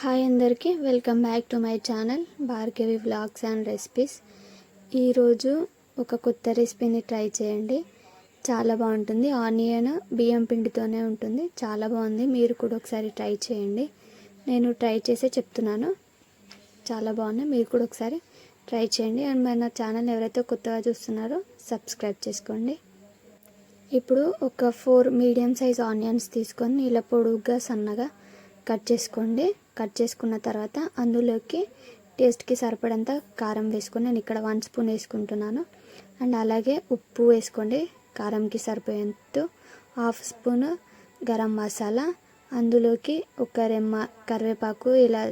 Hi అందరికీ welcome back to my channel Bhargavi vlogs and recipes. ఈరోజు ఒక కొత్త రెసిపీని ట్రై చేయండి. చాలా బాగుంటుంది. ఆనియన్ బియ్యం పిండితోనే ఉంటుంది. చాలా బాగుంది. మీరు కూడా ఒకసారి ట్రై చేయండి. నేను ట్రై చేసే చెప్తున్నాను. చాలా బాగుంది మీరు కూడా ఒకసారి ట్రై చేయండి. అండ్ మన ఛానల్ ఎవరైతే కొత్తగా చూస్తున్నారో సబ్స్క్రైబ్ చేసుకోండి. ఇప్పుడు ఒక ఫోర్ మీడియం సైజ్ ఆనియన్స్ తీసుకొని ఇలా పొడుగ్గా సన్నగా కట్ చేసుకోండి. కట్ చేసుకున్న తర్వాత అందులోకి టేస్ట్కి సరిపడంత కారం వేసుకొని నేను ఇక్కడ వన్ స్పూన్ వేసుకుంటున్నాను. అండ్ అలాగే ఉప్పు వేసుకోండి. కారంకి సరిపోయేంత హాఫ్ స్పూన్ గరం మసాలా. అందులోకి ఒక రెమ్మ కరివేపాకు ఇలా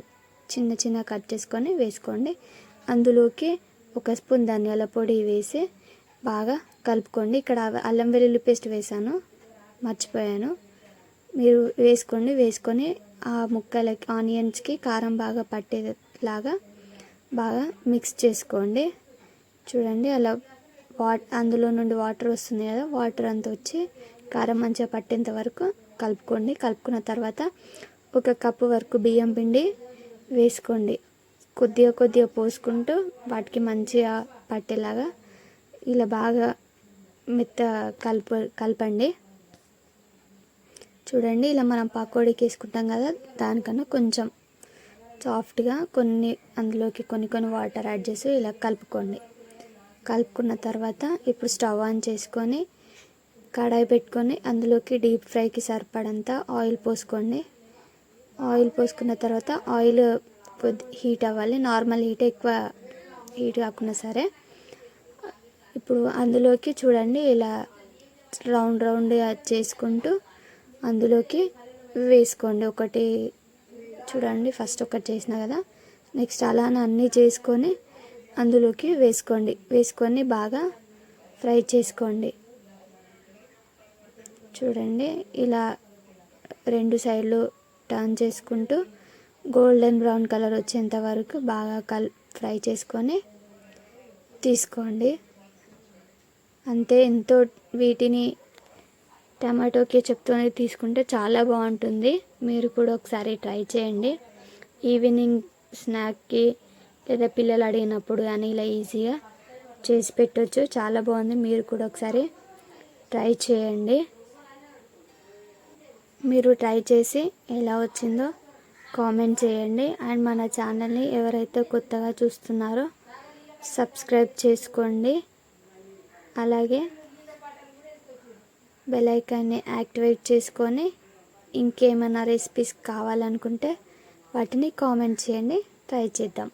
చిన్న చిన్న కట్ చేసుకొని వేసుకోండి. అందులోకి ఒక స్పూన్ ధనియాల పొడి వేసి బాగా కలుపుకోండి. ఇక్కడ అల్లం వెల్లుల్లి పేస్ట్ వేసాను మర్చిపోయాను. మీరు వేసుకోండి. వేసుకొని ఆ ముక్కలకి ఆనియన్స్కి కారం బాగా పట్టేలాగా బాగా మిక్స్ చేసుకోండి. చూడండి అలా వాట్ అందులో నుండి వాటర్ వస్తుంది కదా వాటర్ అంతా వచ్చి కారం మంచిగా పట్టేంత వరకు కలుపుకోండి. కలుపుకున్న తర్వాత ఒక కప్పు వరకు బియ్యం పిండి వేసుకోండి. కొద్దిగా కొద్దిగా పోసుకుంటూ వాటికి మంచిగా పట్టేలాగా ఇలా బాగా మెత్త కలుపు కలపండి. చూడండి ఇలా మనం పకోడీకి వేసుకుంటాం కదా దానికన్నా కొంచెం సాఫ్ట్గా కొన్ని అందులోకి కొన్ని కొన్ని వాటర్ యాడ్ చేసి ఇలా కలుపుకోండి. కలుపుకున్న తర్వాత ఇప్పుడు స్టవ్ ఆన్ చేసుకొని కడాయి పెట్టుకొని అందులోకి డీప్ ఫ్రైకి సరిపడంత ఆయిల్ పోసుకోండి. ఆయిల్ పోసుకున్న తర్వాత ఆయిల్ హీట్ అవ్వాలి. నార్మల్ హీట్ ఎక్కువ హీట్ కాకుండా సరే. ఇప్పుడు అందులోకి చూడండి ఇలా రౌండ్ రౌండ్ చేసుకుంటూ అందులోకి వేసుకోండి. ఒకటి చూడండి ఫస్ట్ ఒకటి చేసిన కదా. నెక్స్ట్ అలానే అన్నీ చేసుకొని అందులోకి వేసుకోండి. వేసుకొని బాగా ఫ్రై చేసుకోండి. చూడండి ఇలా రెండు సైడ్లు టర్న్ చేసుకుంటూ గోల్డెన్ బ్రౌన్ కలర్ వచ్చేంత వరకు బాగా కల్ ఫ్రై చేసుకొని తీసుకోండి. అంతే ఎంతో వీటిని టమాటో చెప్తూనే తీసుకుంటే చాలా బాగుంటుంది. మీరు కూడా ఒకసారి ట్రై చేయండి. ఈవినింగ్ స్నాక్కి లేదా పిల్లలు అడిగినప్పుడు కానీ ఇలా ఈజీగా చేసి పెట్టవచ్చు చాలా బాగుంది. మీరు కూడా ఒకసారి ట్రై చేయండి. మీరు ట్రై చేసి ఎలా వచ్చిందో కామెంట్ చేయండి. అండ్ మన ఛానల్ని ఎవరైతే కొత్తగా చూస్తున్నారో సబ్స్క్రైబ్ చేసుకోండి. అలాగే బెల్ ఐకాన్ని యాక్టివేట్ చేసుకొని ఇంకేమైనా రెసిపీస్ కావాలనుకుంటే వాటిని కామెంట్ చేయండి. ట్రై చేద్దాం.